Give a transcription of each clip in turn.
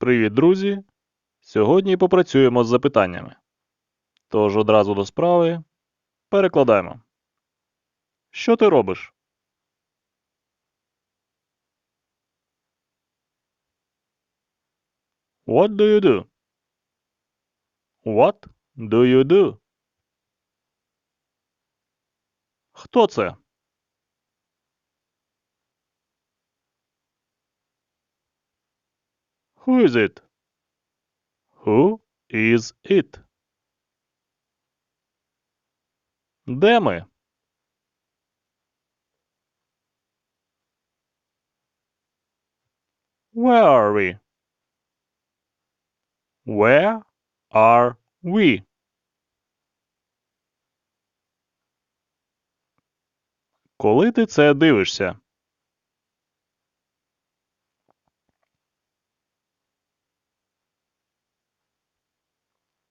Привіт, друзі! Сьогодні попрацюємо з запитаннями. Тож одразу до справи перекладаємо. Що ти робиш? What do you do? What do you do? Хто це? Who is it? Who is it? Де ми? Where are we? Where are we? Коли ти це дивишся?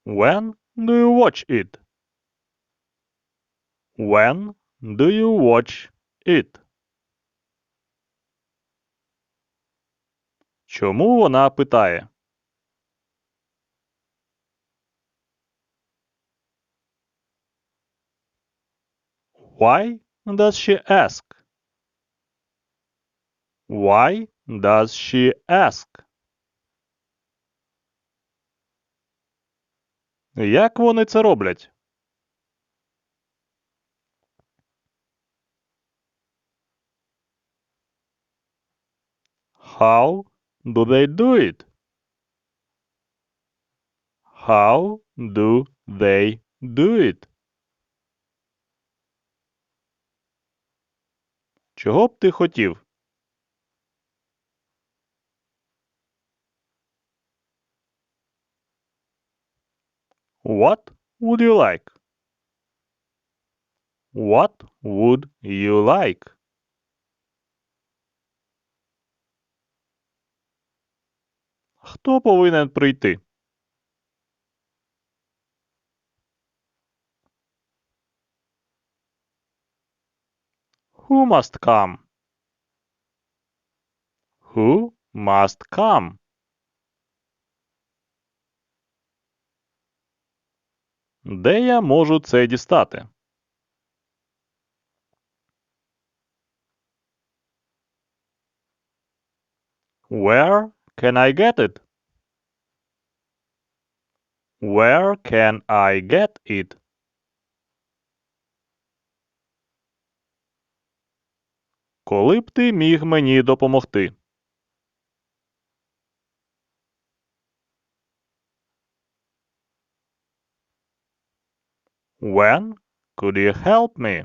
When do you watch it? When do you watch it? Чому вона питає? Why does she ask? Why does she ask? Як вони це роблять? How do they do it? How do they do it? Чого б ти хотів? What would you like? What would you like? Хто повинен прийти? Who must come? Who must come? Де я можу це дістати? Where can I get it? Where can I get it? Коли б ти міг мені допомогти? When could you help me?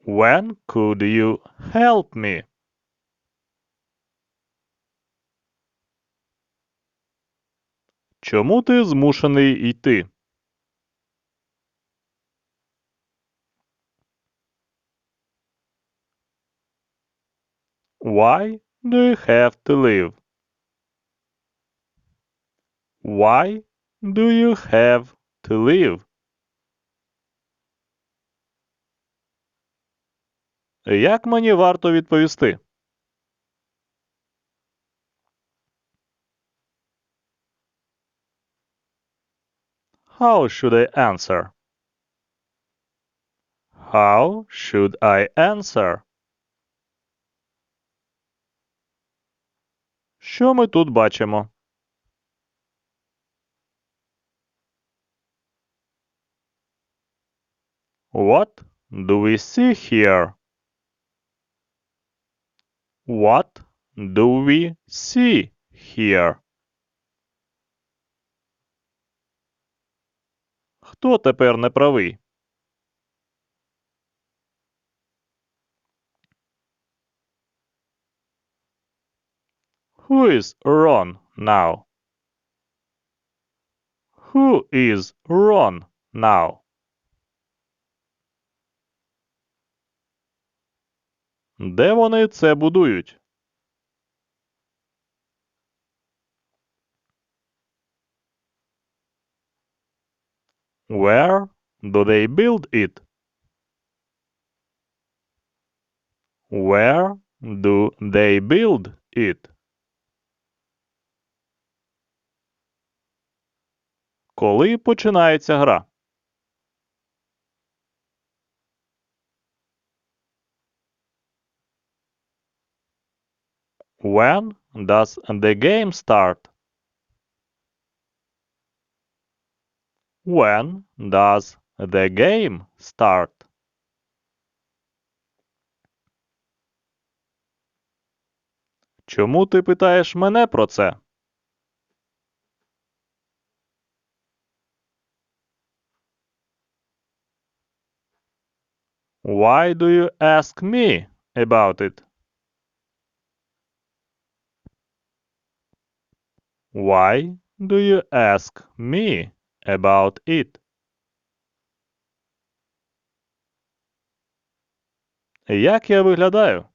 When could you help me? Чому ти змушений йти? Why do you have to leave? Why do you have to leave? Як мені варто відповісти? How should I answer? How should I answer? Що ми тут бачимо? What do we see here? What do we see here? Хто тепер не правий? Who is wrong now? Who is wrong now? Де вони це будують? Where do they build it? Where do they build it? Коли починається гра? When does the game start? When does the game start? Чому ти питаєш мене про це? Why do you ask me about it? Why do you ask me about it? Як я виглядаю?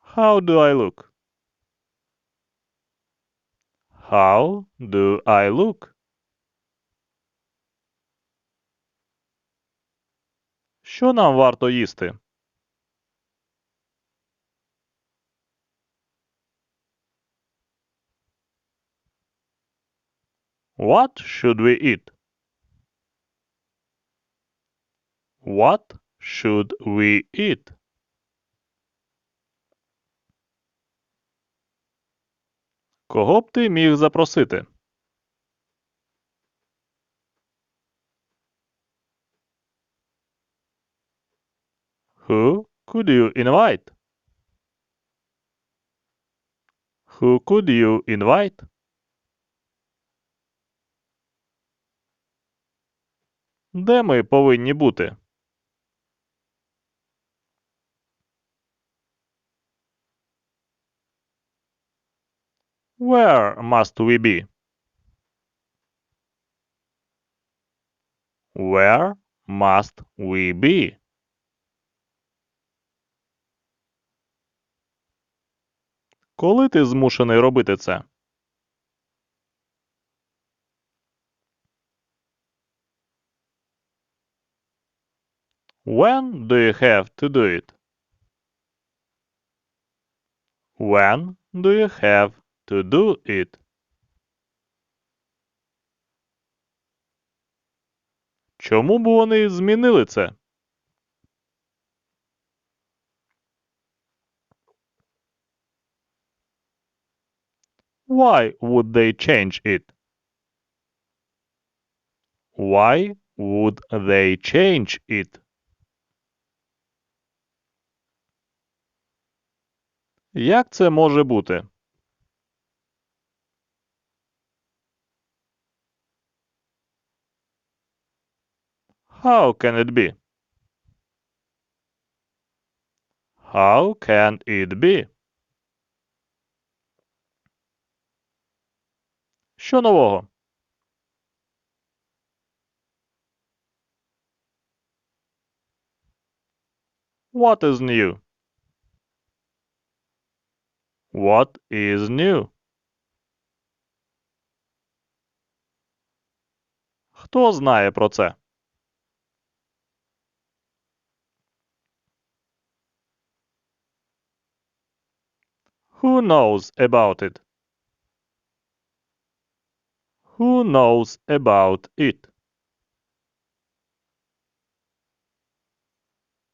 How do I look? How do I look? Що нам варто їсти? What should we eat? What should we eat? Кого б ти міг запросити? Who could you invite? Who could you invite? Де ми повинні бути? Where must we be? Where must we be? Коли ти змушений робити це? When do you have to do it? When do you have to do it? Чому б вони змінили це? Why would they change it? Why would they change it? Як це може бути? How can it be? How can it be? Що нового? What is new? What is new? Хто знає про це? Who knows about it? Who knows about it?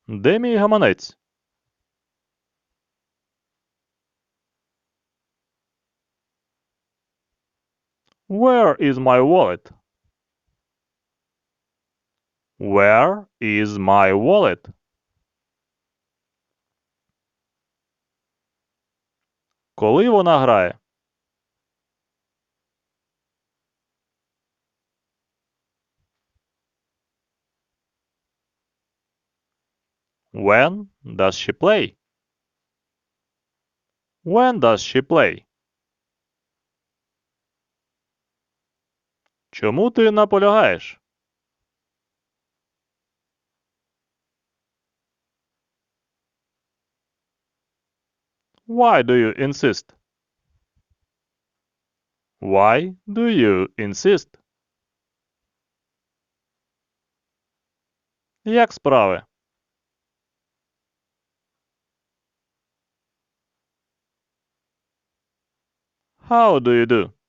Де мій гаманець? Where is my wallet? Where is my wallet? Коли вона грає? When does she play? When does she play? Чому ти наполягаєш? Why do you insist? Why do you insist? Як справи? How do you do?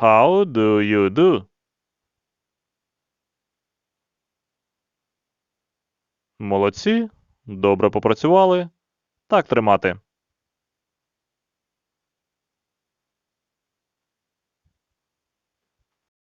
How do you do? Молодці. Добре попрацювали. Так тримати.